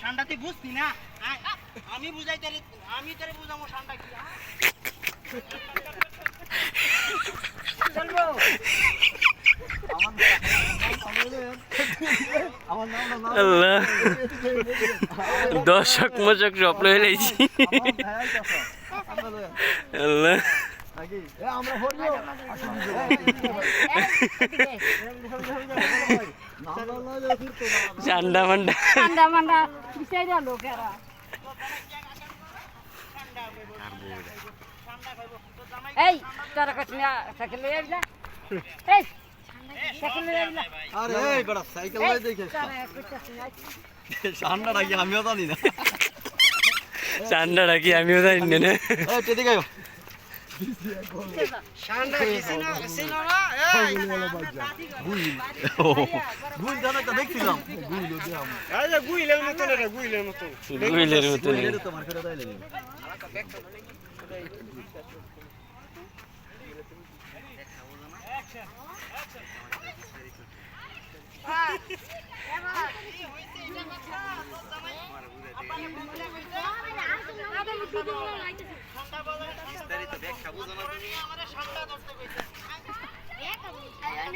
ঠান্ডা তুই বুঝতি না? আয়, আমি বুঝাই আমি তারে বুঝাবো ঠান্ডা কি দর্শক মশক স্বপ্ন হইলেছি আল্লাহ। আমরা চান্ডা মান্ডা ঠান্ডা মান্ডা বিচাই দিল লোকেরা এই তোরা কাছে সাইকেল লয়ে আইলা এই সাইকেল লয়ে আইলা আরে এই বড় সাইকেল লই দেখে না ঠান্ডা নাকি আমিও জানি না? চান্ডাটা কি আমিও জানি না। না এই টেদি গাইও ঠান্ডা কিছু না ছিল না এই গুল জানা তো দেখছিলাম। গুইলের মতো